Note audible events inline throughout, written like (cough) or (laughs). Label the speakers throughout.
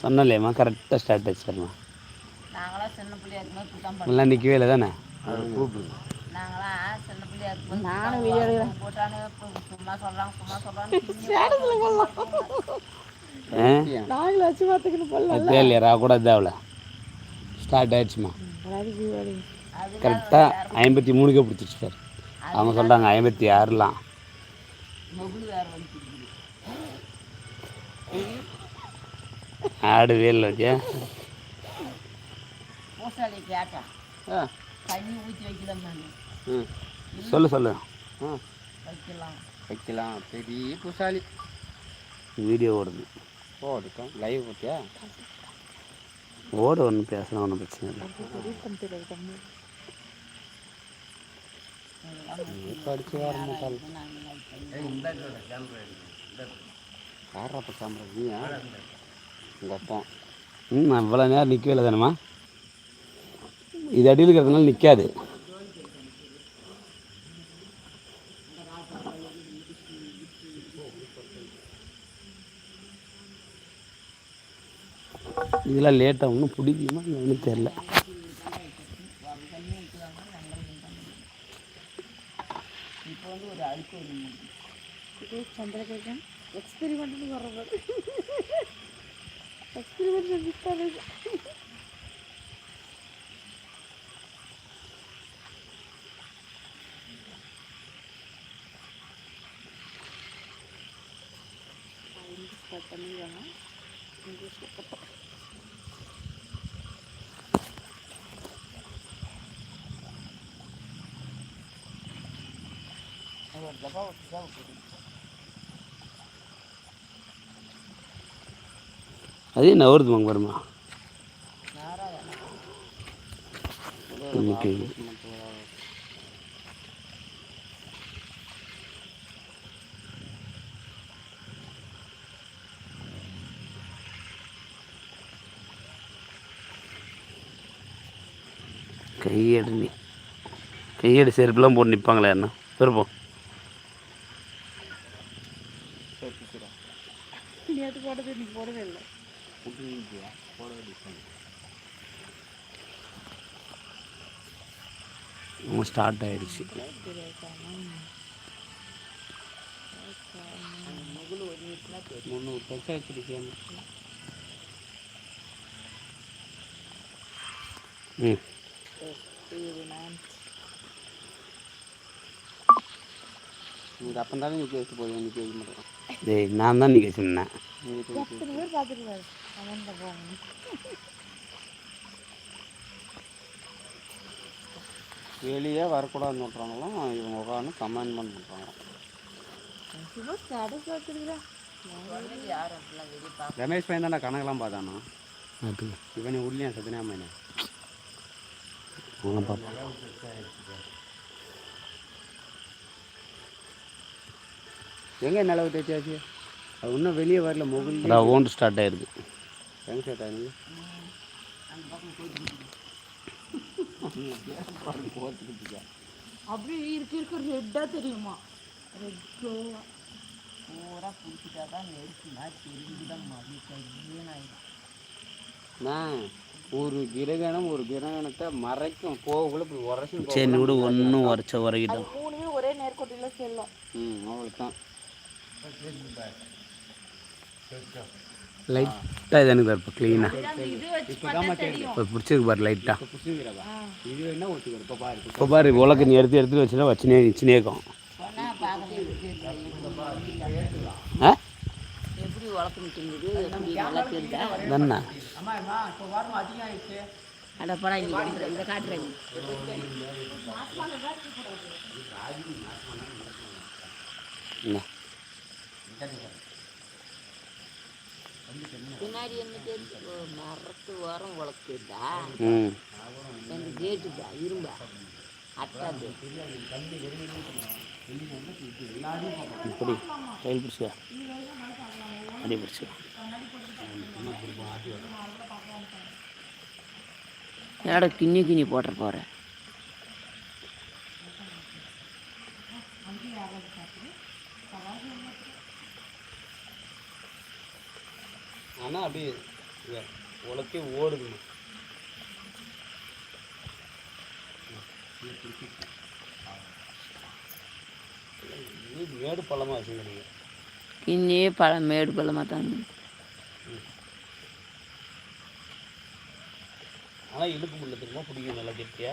Speaker 1: சொன்னலேம்மா கரெக்டாக ஸ்டார்ட் ஆச்சுமா
Speaker 2: நாங்களாம் சின்ன பிள்ளையா இருக்கும்போது இப்படி தான்
Speaker 1: எல்லாம் நிற்கவே இல்லை தானே?
Speaker 2: நாங்களாம் சின்ன பிள்ளையா இருக்கும்போது நானும் வீடியோ போட்டானு சும்மா சொல்கிறாங்க சும்மா சொல்கிறாங்க (laughs)
Speaker 1: ஆ?
Speaker 3: நாங்களும் வச்சு பார்த்துக்கணும் போல.
Speaker 1: அதே இல்லையா? கூட இதாவில் ஸ்டார்ட் ஆயிடுச்சுமா கரெக்டாக ஐம்பத்தி மூணுக்கே பிடிச்சிச்சு சார் அவங்க சொல்கிறாங்க ஐம்பத்தி ஆறுலாம்.
Speaker 2: மொபைல் வேறு வந்து
Speaker 1: ஆடு வேல் வச்சா. சொல்லு சொல்லு.
Speaker 2: வைக்கலாம்.
Speaker 4: பெரிய புசாலி
Speaker 1: வீடியோ ஓடுது.
Speaker 4: போட்டுட்டோம் லைவ் பார்த்தியா
Speaker 1: ஓடு ஒன்றும் பேசலாம் ஒன்றும் பிரச்சனை இல்லை.
Speaker 4: படிச்சு வர மாட்டாள். யாரா இப்போ கேமரா நீயா? உங்கள் அப்பா.
Speaker 1: ம் அவ்வளோ நேரம் நிற்கவே இல்லை தானேம்மா? இது அடியில் இருக்கிறதுனால நிற்காது இதெல்லாம் லேட்டாக ஒன்றும் பிடிக்குமா ஒன்றும் தெரில
Speaker 2: இப்போ வந்து ஒரு அழுக்கு ஒரு
Speaker 3: இது சந்திரகேகன் எக்ஸ்பெரிமெண்ட்னு Так, тепер вже відстали. Там я,
Speaker 2: не вийшло поток. Вот, добавок.
Speaker 1: அதே நவருது வாங்க வருமா
Speaker 2: நேரா
Speaker 1: ஓகே. கையெடு நீ கையேடு செருப்புலாம் போட்டு நிற்பாங்களே என்ன விருப்பம்
Speaker 3: போட்டது இன்னைக்கு போடவே இல்லை.
Speaker 1: ஸ்டார்ட் ஆயிடுச்சு
Speaker 4: முந்நூறு பைசா வச்சிருக்கேன்
Speaker 1: ம்
Speaker 4: உங்கள் அப்போ தானே நிற்க வச்சு போய் நிற்க வைக்க மாட்டோம்
Speaker 1: டேய் நான் தான் நிற்க சொன்னேன்.
Speaker 4: வெளியே வரக்கூடாதுன்னு சொல்கிறாங்களாம் இவங்க உட்காந்து கமெண்ட்மெண்ட் பண்ணுறாங்க ரமேஷ் பையன் தானே கணக்கெல்லாம் பார்த்தானா? இவனே உள்ளியா சத்தினா பையனை.
Speaker 1: பாப்பா
Speaker 4: எங்கே நிலவு தேய்ச்சாச்சு அது இன்னும் வெளியே வரல மொபைல்
Speaker 1: அதான் ஓண்டு ஸ்டார்ட் ஆயிருக்கு.
Speaker 4: எங்கே சேட்டா நீங்க
Speaker 3: அப்படியே இருக்கு இருக்க ரெட்டா தெரியுமா? ரெட்டோ
Speaker 2: பூரா பிடிச்சிட்டா தான் தெரிஞ்சுதான்
Speaker 4: ஒரு கிரகணம் ஒரு கிரகணத்தை மறைக்கும். போகக்குள்ள இப்படி உரசி
Speaker 1: சரி விடு ஒன்றும் உரைச்ச உரைக்கிட்டோம்.
Speaker 3: மூணுமே ஒரே நேர்கோட்டில செல்லும்.
Speaker 4: ம் அவ்வளோதான்
Speaker 1: லைட்டாக இது எனக்கு இப்போ க்ளீனாக
Speaker 3: இது வச்சு
Speaker 4: இப்போ
Speaker 1: பிடிச்சிருக்கு பாரு லைட்டாக
Speaker 4: இப்போ புரிஞ்சுக்கிறவா இது என்ன ஒத்துக்கிற இப்போ பாரு
Speaker 1: இப்போ பாரு உலக்கு நீ எடுத்து எடுத்து வச்சுனா வச்சுனே வச்சுனே இருக்கும். ஆ? தானே.
Speaker 2: இங்கே காட்டுறேன். காட்டுறேன்
Speaker 1: என்ன
Speaker 2: பின்னாடி என்ன மரத்து ஓரம்
Speaker 1: ம்.
Speaker 2: எங்கள் கேட்டுதா? இரும்பா? அட்டாது
Speaker 1: இப்படி. கையில் அப்படியே பிடிச்சியா
Speaker 2: ஏடா கிண்ணி கிண்ணி போட்டுற போகிற
Speaker 1: ஆனால் அப்படியே உலக்கே ஓடுதுமா இது மேடு பள்ளமாக வச்சுக்கிறீங்க
Speaker 2: கிண்ணியே பழம் மேடு பழமாக தாங்க
Speaker 1: ஆனால் இழுக்கு முள்ள திரும்ப பிடிக்கும் நல்லா கெட்டியா?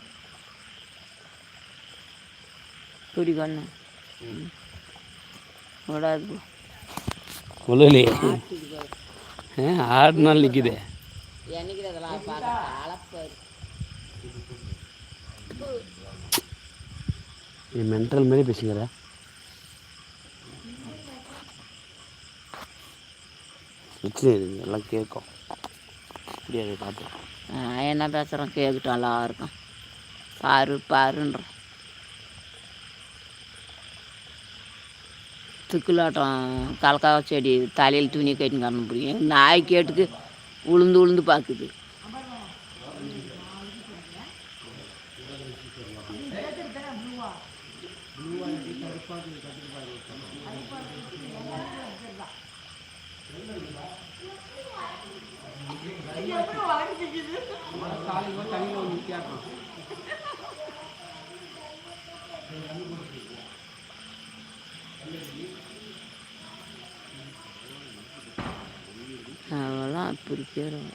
Speaker 2: கண்ணு விடாது போ.
Speaker 1: சொல்லலையே ஆறு நாள் நிற்குது நீ மென்டல் மாதிரி பேசுங்கிற வச்சு எல்லாம் கேட்கும் முடியாது பார்த்து
Speaker 2: என்ன பேசுகிறேன் கேட்கட்டும் எல்லாருக்கும் பாரு பாருன்ற துக்குலாட்டம். கலக்கா செடி தலையில் துணி கட்டின்னு காண முடியும் நாய் கேட்டுக்கு உளுந்து உளுந்து பார்க்குது. அவெல்லாம் (laughs) அப்படி கேட்கும்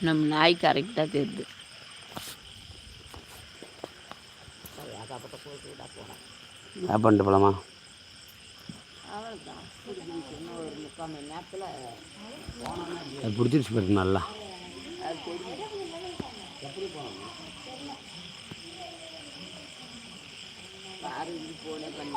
Speaker 2: நம்ம நாய் கரெக்டாக தெரியுது.
Speaker 1: பண்ணிட்டு போலாமா
Speaker 2: இன்னும் ஒரு முக்கால் மணி நேரத்தில்
Speaker 1: அது பிடிச்சிருச்சு பாரு நல்லா
Speaker 2: அது தெரியும் பாரு போனே பண்ணி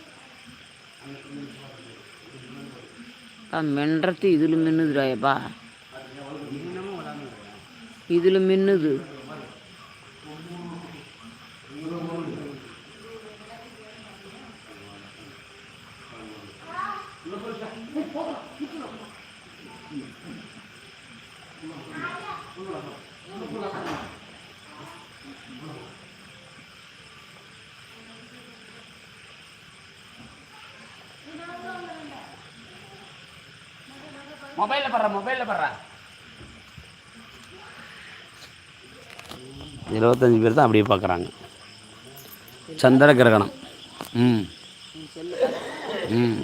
Speaker 2: மென்றத்து இதில் மின்னுதுடாயப்பா இதில் மின்னுது
Speaker 1: மொபைலில் படுறா மொபைலில் படுறா. இருபத்தஞ்சி பேர் தான் அப்படியே பார்க்குறாங்க. சந்திர கிரகணம். ம். ம்.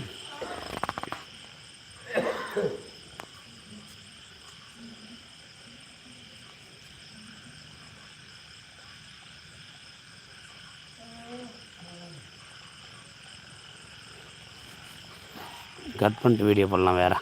Speaker 1: கட் பண்ணிட்டு வீடியோ பண்ணலாம் வேறு.